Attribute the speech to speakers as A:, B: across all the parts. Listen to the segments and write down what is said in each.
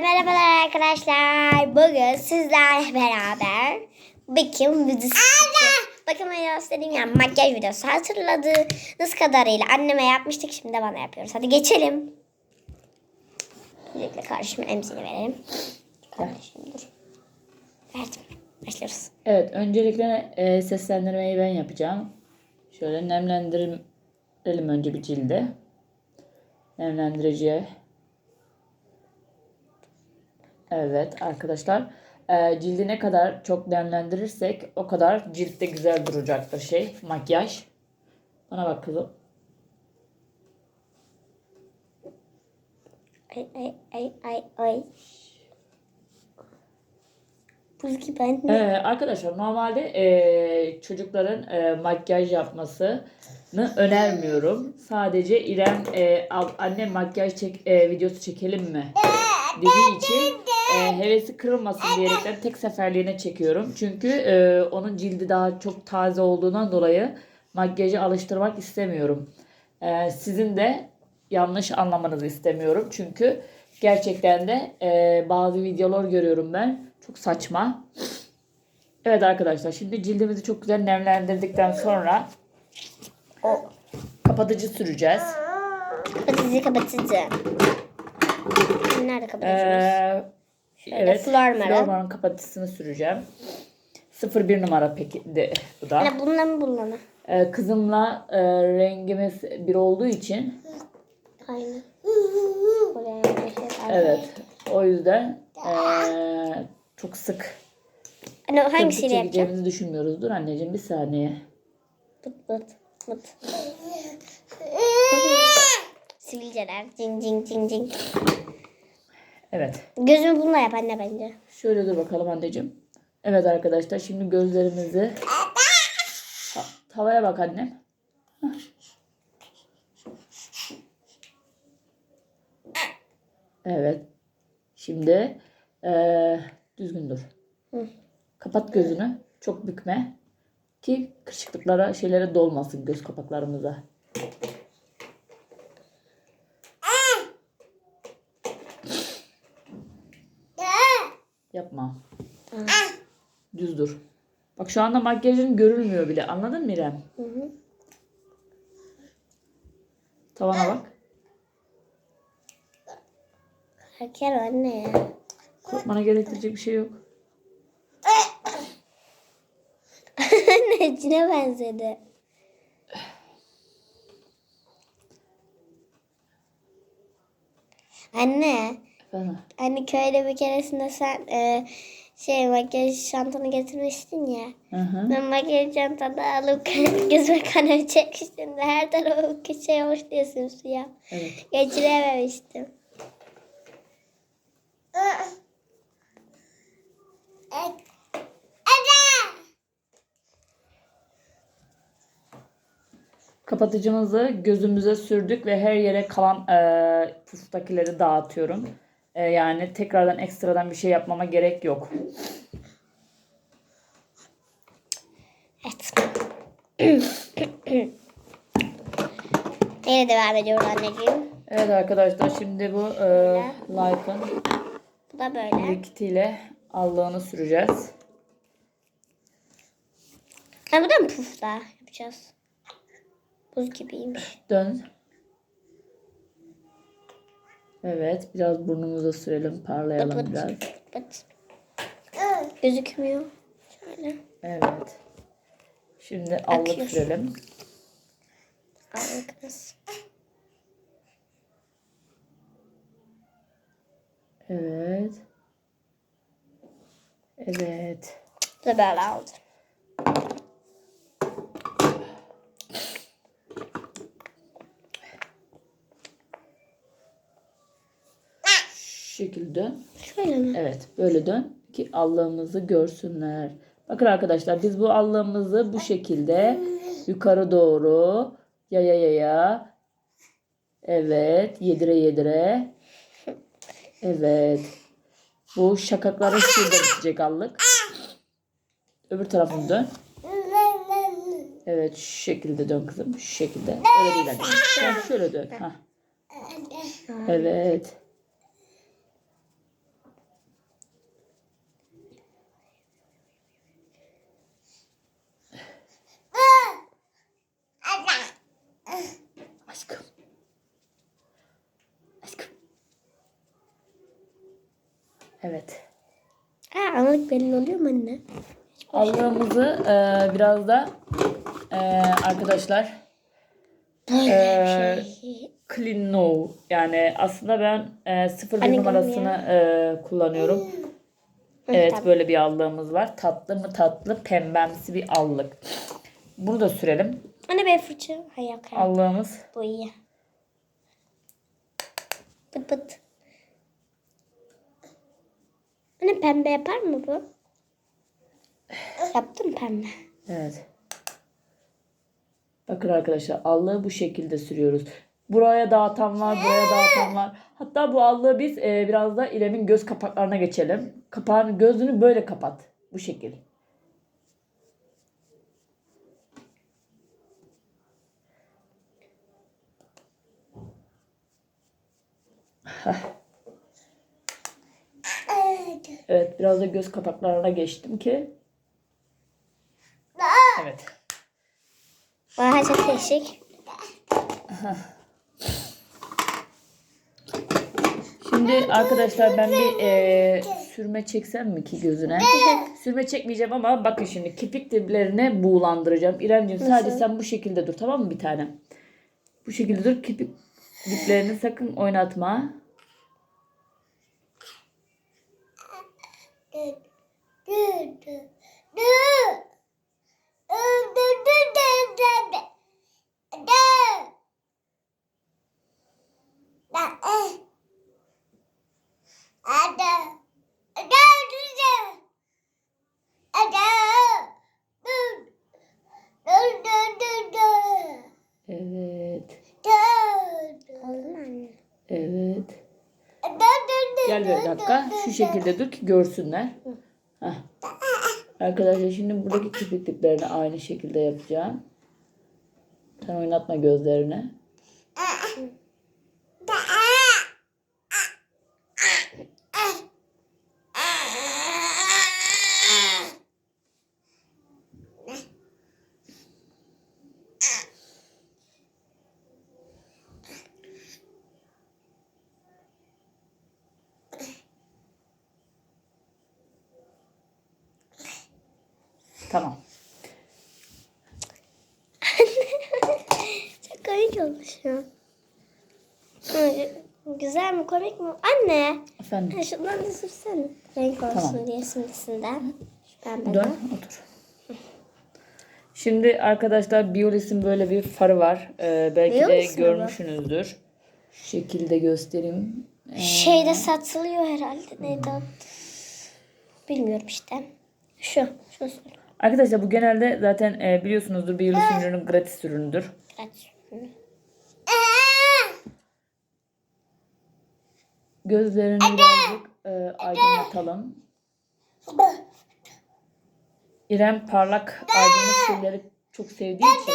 A: Merhabalar arkadaşlar. Bugün sizlerle beraber bakım videosu. Bakım videosu dediğim yani makyaj videosu hatırladığınız kadarıyla anneme yapmıştık. Şimdi de bana yapıyoruz. Hadi geçelim. Öncelikle kardeşime emzini verelim. Kardeşim dur. Verdim. Başlıyoruz.
B: Evet, öncelikle e, seslendirmeyi ben yapacağım. Şöyle nemlendirelim önce bir cilde. Nemlendiriciye. Evet arkadaşlar. E, cildi ne kadar çok nemlendirirsek o kadar ciltte güzel duracaktır şey. Makyaj. Bana bak kızım.
A: Ay ay ay ay ay. Buz gibi anne.
B: Ee, arkadaşlar normalde e, çocukların e, makyaj yapmasını önermiyorum. Sadece İrem e, al- anne makyaj çek, e, videosu çekelim mi dediği için e, hevesi kırılmasın diyerekten tek seferliğine çekiyorum. Çünkü e, onun cildi daha çok taze olduğundan dolayı makyajı alıştırmak istemiyorum. E, sizin de yanlış anlamanızı istemiyorum. Çünkü gerçekten de e, bazı videolar görüyorum ben. Çok saçma. Evet arkadaşlar şimdi cildimizi çok güzel nemlendirdikten sonra o kapatıcı süreceğiz.
A: Kapatıcı kapatıcı. Nerede kapatıyoruz?
B: Ee, evet.
A: Flormar'ın.
B: Flormar'ın kapatıcısını süreceğim. 01 numara peki de bu da.
A: Anne bununla mı bununla mı?
B: Ee, kızımla e, rengimiz bir olduğu için
A: Aynen. Şey
B: evet o yüzden e, çok sık
A: Anne o
B: hangisiyle
A: yapacağım?
B: çekeceğimizi düşünmüyoruz. Dur anneciğim bir saniye.
A: Bıt bıt bıt. Sivilceler. Cing cing cing cing.
B: Evet.
A: Gözümü bununla yap anne bence.
B: Şöyle dur bakalım anneciğim. Evet arkadaşlar şimdi gözlerimizi Ta- tavaya bak annem. Hah. Evet. Şimdi eee, düzgün dur.
A: Hı.
B: Kapat gözünü. Çok bükme. Ki kırışıklıklara şeylere dolmasın göz kapaklarımıza. Yapma. Düz dur. Bak şu anda makyajın görülmüyor bile. Anladın mı İrem?
A: Hı hı.
B: Tavana bak.
A: Kraker anne ya.
B: Korkmana gerektirecek bir şey yok.
A: anne cine benzedi. Anne.
B: Efendim?
A: Anne köyde bir keresinde sen e, şey makyaj çantanı getirmiştin ya.
B: Hı hı.
A: Ben makyaj çantanı alıp gözüme kanal çekmiştim de her tarafı şey olmuş diye simsiyah.
B: Evet.
A: Geçirememiştim.
B: Kapatıcımızı gözümüze sürdük ve her yere kalan e, puftakileri dağıtıyorum. E, yani tekrardan ekstradan bir şey yapmama gerek yok.
A: Evet. Yine devam ediyoruz anneciğim.
B: Evet arkadaşlar şimdi bu e, Life'ın
A: Bu da böyle.
B: likitiyle allığını süreceğiz.
A: Ha, bu da mı pufta yapacağız? Buz gibiymiş.
B: Dön. Evet biraz burnumuza sürelim parlayalım
A: Bıt
B: biraz.
A: bıt. Gözükmüyor. Şöyle.
B: Evet. Şimdi allık
A: Akıyor.
B: sürelim.
A: Aldıkız.
B: Evet. Evet.
A: Bu da böyle aldı.
B: Şu şekilde dön.
A: Şöyle mi?
B: Evet böyle dön ki allığımızı görsünler. Bakın arkadaşlar biz bu allığımızı bu şekilde yukarı doğru yaya yaya evet yedire yedire evet bu şakaklara sığdıracak allık. Öbür tarafını dön. Evet şu şekilde dön kızım. Şu şekilde. Öyle değil şöyle dön. Hah. Evet. Evet.
A: Ha anlık belli oluyor mu anne?
B: Allığımızı e, biraz da e, arkadaşlar e,
A: Şey,
B: Clean No yani aslında ben e, 01
A: Anne
B: numarasını e, kullanıyorum. Evet böyle bir allığımız var. Tatlı mı tatlı pembemsi bir allık. Bunu da sürelim.
A: Anne ben fırça. Hayır.
B: Allığımız
A: Bu iyi. Pıt pıt. Anne pembe yapar mı bu? Yaptım pembe.
B: Evet. Bakın arkadaşlar allığı bu şekilde sürüyoruz. Buraya dağıtan var, buraya dağıtan var. Hatta bu allığı biz e, biraz da İrem'in göz kapaklarına geçelim. Kapağın gözünü böyle kapat. Bu şekil. Heh. Evet biraz da göz kapaklarına geçtim ki. Evet.
A: Bana çok değişik.
B: Şimdi arkadaşlar ben bir e, sürme çeksem mi ki gözüne? sürme çekmeyeceğim ama bakın şimdi kirpik diplerine buğulandıracağım. İremciğim sadece sen bu şekilde dur tamam mı bir tane? Bu şekilde dur kirpik diplerini sakın oynatma. Evet.
A: Oldu mu anne?
B: Evet. Gel bir dakika. Şu şekilde dur ki görsünler. Arkadaşlar şimdi buradaki kirpik diplerini aynı şekilde yapacağım. Sen oynatma gözlerini. Tamam.
A: Çok komik olmuş ya. Güzel mi komik mi? Anne.
B: Efendim.
A: Ha, şundan da sürsene. Renk olsun
B: Tamam.
A: diye simlisinden. Şu pembeden.
B: Dön otur. Şimdi arkadaşlar Biolis'in böyle bir farı var. Ee, belki de
A: mi bu?
B: görmüşsünüzdür. Şu şekilde göstereyim. Ee,
A: Şeyde satılıyor herhalde. Neydi? Bilmiyorum işte. Şu. Sür.
B: Arkadaşlar bu genelde zaten e, biliyorsunuzdur Biolis'in ürünü gratis ürünüdür.
A: Aç.
B: Gözlerini birazcık e, aydınlatalım. İrem parlak aydınlık şeyleri çok sevdiği için.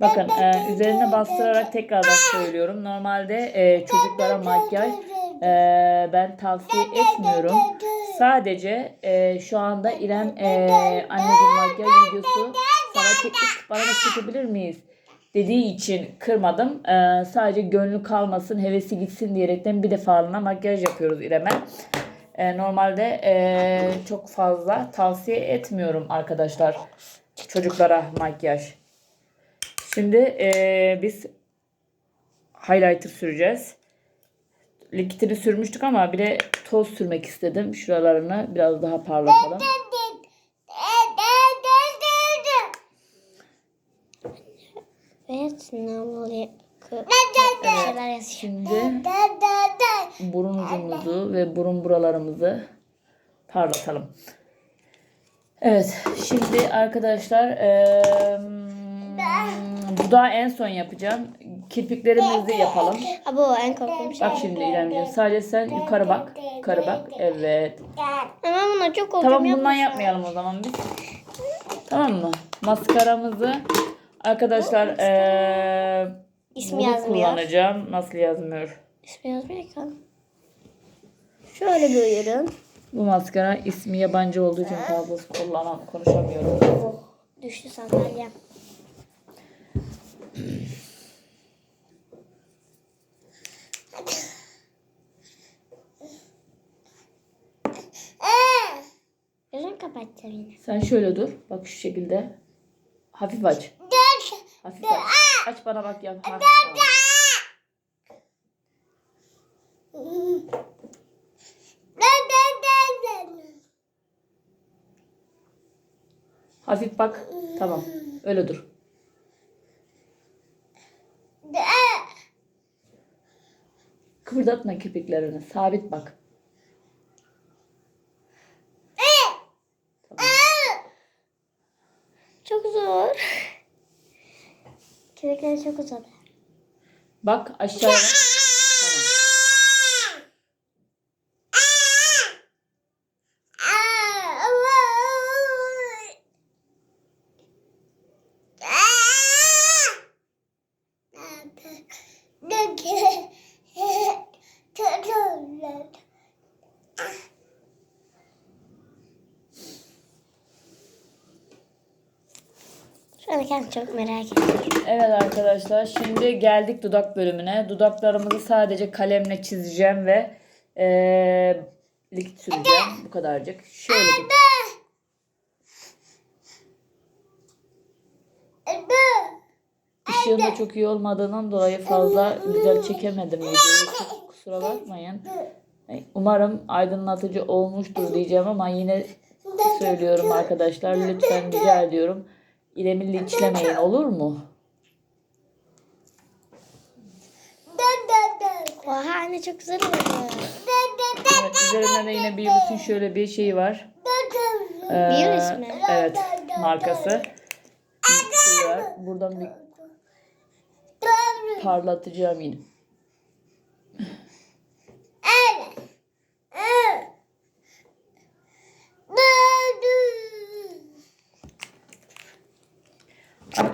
B: Bakın e, üzerine bastırarak tekrardan söylüyorum. Normalde e, çocuklara makyaj e, ben tavsiye etmiyorum. Sadece e, şu anda İrem e, anneciğim makyaj videosu sana çektik bana da çekebilir miyiz? dediği için kırmadım. E, sadece gönlü kalmasın, hevesi gitsin diyerekten bir defalığına makyaj yapıyoruz İrem'e. E, normalde e, çok fazla tavsiye etmiyorum arkadaşlar çocuklara makyaj. Şimdi eee, biz highlighter süreceğiz. Likitini sürmüştük ama bir de toz sürmek istedim. Şuralarını biraz daha parlatalım.
A: Evet. Ne oluyor? Yazıyor.
B: Şimdi burun ucumuzu ve burun buralarımızı parlatalım. Evet. Şimdi arkadaşlar eee dudağı en son yapacağım. Kirpiklerimizi yapalım.
A: Bu en korktuğum şey.
B: Bak şimdi İremciğim sadece sen yukarı bak. Yukarı bak. Evet.
A: Ama buna çok korkuyorum.
B: Tamam bundan yapmayalım o zaman biz. Tamam mı? Maskaramızı arkadaşlar eee
A: İsmi
B: bunu
A: yazmıyor.
B: kullanacağım. Nasıl yazmıyor?
A: İsmi yazmıyor ki. Şöyle bir ürün.
B: Bu maskara ismi yabancı olduğu için fazla kullanam, konuşamıyorum.
A: Oh, düştü sandalyem. Kapatacağım yine.
B: Sen şöyle dur. Bak şu şekilde. Hafif aç. Hafif aç. Aç bana bak ya. Hafif aç. Hafif bak. Tamam. Öyle dur. Kıpırdatma kirpiklerini. Sabit bak. Tamam.
A: Çok zor. Kirpikleri çok uzadı.
B: Bak aşağıya.
A: Kendimi çok merak ediyorum.
B: Evet arkadaşlar şimdi geldik dudak bölümüne. Dudaklarımızı sadece kalemle çizeceğim ve eee likit süreceğim. Bu kadarcık. Şöyle bir Işığın da çok iyi olmadığından dolayı fazla güzel çekemedim videoyu. Çok kusura bakmayın. Umarım aydınlatıcı olmuştur diyeceğim ama yine söylüyorum arkadaşlar. Lütfen rica ediyorum. İrem'i linçlemeyin olur mu?
A: Oha anne çok güzel oldu.
B: Evet, üzerinde de yine bir bütün şöyle bir şey var. Ee,
A: Virüs mü?
B: Evet, markası. Bir şey var. Buradan bir parlatacağım yine.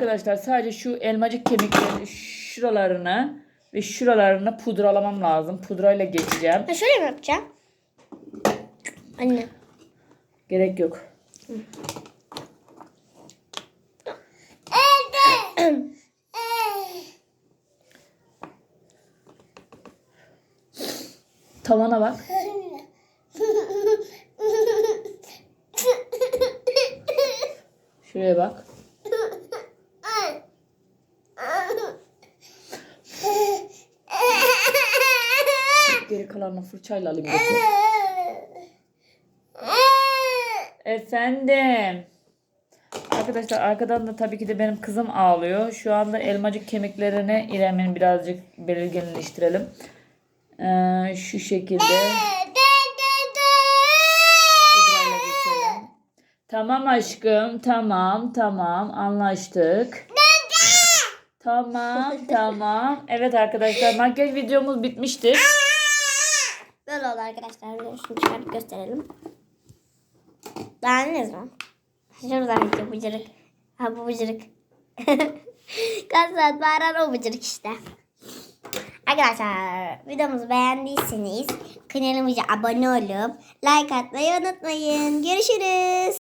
B: Arkadaşlar sadece şu elmacık kemiklerin şuralarını ve şuralarını pudralamam lazım. Pudrayla geçeceğim.
A: Ha şöyle mi yapacağım? Anne.
B: Gerek yok. Tavana bak. Şuraya bak. Geri kalanını fırçayla alayım. Efendim. Arkadaşlar arkadan da tabii ki de benim kızım ağlıyor. Şu anda elmacık kemiklerini İrem'in birazcık belirginleştirelim. Ee, şu şekilde. Tamam aşkım. Tamam tamam anlaştık. Tamam tamam. Evet arkadaşlar makyaj videomuz bitmiştir.
A: Böyle oldu arkadaşlar. Şunu çıkartıp gösterelim. Beğendiniz mi? Şuradan gidiyor bıcırık. Ha bu bıcırık. Kaç saat bağıran o bıcırık işte. Arkadaşlar videomuzu beğendiyseniz kanalımıza abone olup like atmayı unutmayın. Görüşürüz.